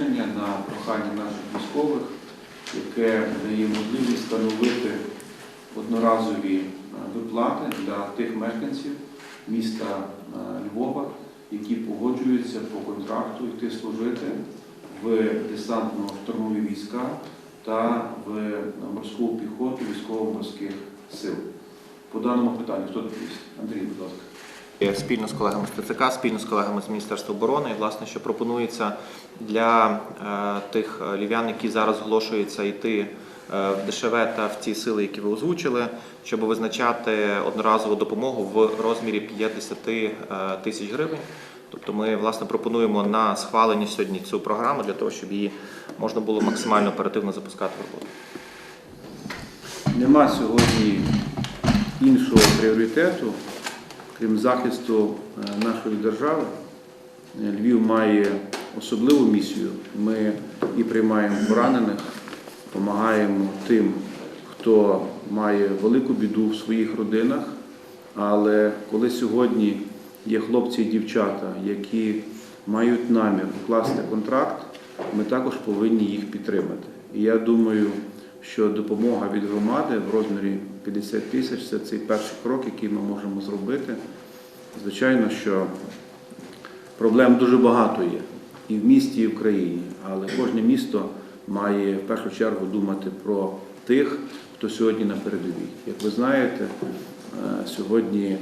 рішення на прохання наших військових, яке дає можливість встановити одноразові е, виплати для тих мешканців міста е, Львова, які погоджуються по контракту йти служити в десантно-штурмові війська та в морську піхоту військово-морських сил. По даному питанню хто доповість? Андрій, будь ласка. Е, Спільно з колегами з ТЦК, спільно з колегами з Міністерства оборони, власне, що пропонується для е, тих е, львів'ян, які зараз зголошуються йти в ДШВ та в ті сили, які ви озвучили, щоб визначати одноразову допомогу в розмірі 50 е, тисяч гривень. Тобто ми власне пропонуємо на схвалення сьогодні цю програму для того, щоб її можна було максимально оперативно запускати в роботу. Нема сьогодні іншого пріоритету, крім захисту е, нашої держави. Е, Львів має особливу місію. Ми і приймаємо поранених, допомагаємо тим, хто має велику біду в своїх родинах. Але коли сьогодні є хлопці і дівчата, які мають намір укласти контракт, ми також повинні їх підтримати. І я думаю, що допомога від громади в розмірі 50 тисяч це цей перший крок, який ми можемо зробити. Звичайно, що проблем дуже багато є і в місті, і в країні, але кожне місто має в першу чергу думати про тих, хто сьогодні на передовій. Як ви знаєте, е, сьогодні е,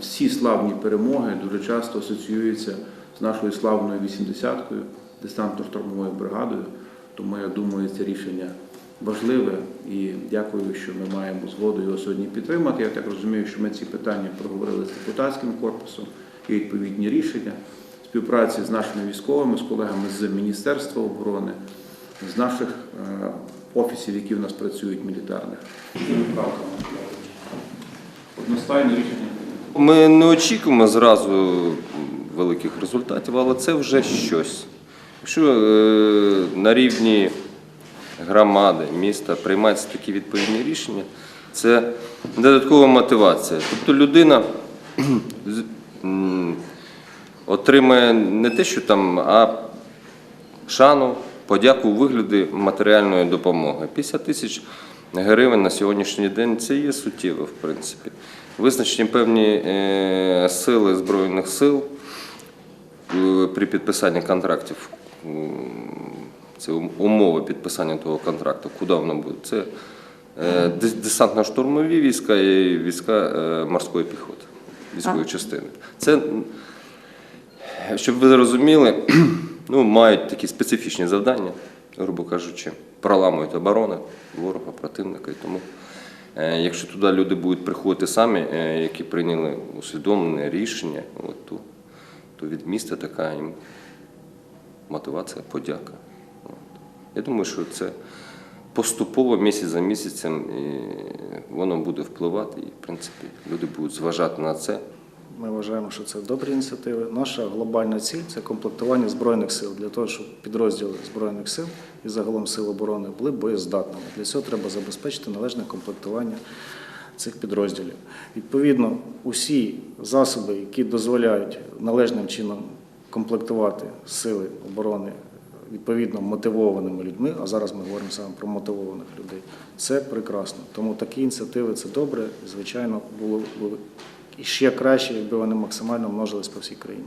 всі славні перемоги дуже часто асоціюються з нашою славною 80-кою, десантно-штурмовою бригадою. Тому я думаю, це рішення важливе і дякую, що ми маємо згоду його сьогодні підтримати. Я так розумію, що ми ці питання проговорили з депутатським корпусом і відповідні рішення співпраці з нашими військовими, з колегами з Міністерства оборони, з наших е, офісів, які в нас працюють мілітарних. Одностайне рішення. Ми не очікуємо зразу великих результатів, але це вже щось. Якщо е, на рівні громади, міста приймаються такі відповідні рішення, це додаткова мотивація. Тобто людина отримає не те, що там, а шану, подяку у вигляді матеріальної допомоги. 50 тисяч гривень на сьогоднішній день це є суттєво, в принципі. Визначені певні е, сили Збройних сил е, при підписанні контрактів. Це умови підписання того контракту. Куди воно буде? Це е, десантно-штурмові війська і війська е, морської піхоти, військової частини. Це щоб ви розуміли, ну, мають такі специфічні завдання, грубо кажучи, проламують оборони ворога, противника. І тому, е, якщо туди люди будуть приходити самі, які прийняли усвідомлене рішення, от, то, то від міста така їм мотивація, подяка. Я думаю, що це поступово місяць за місяцем воно буде впливати, і в принципі люди будуть зважати на це. Ми вважаємо, що це добрі ініціативи. Наша глобальна ціль це комплектування збройних сил для того, щоб підрозділи збройних сил і загалом сил оборони були боєздатними. Для цього треба забезпечити належне комплектування цих підрозділів. Відповідно, усі засоби, які дозволяють належним чином комплектувати сили оборони відповідно мотивованими людьми, а зараз ми говоримо саме про мотивованих людей, це прекрасно. Тому такі ініціативи це добре. Звичайно, було б ще краще, якби вони максимально множились по всій країні.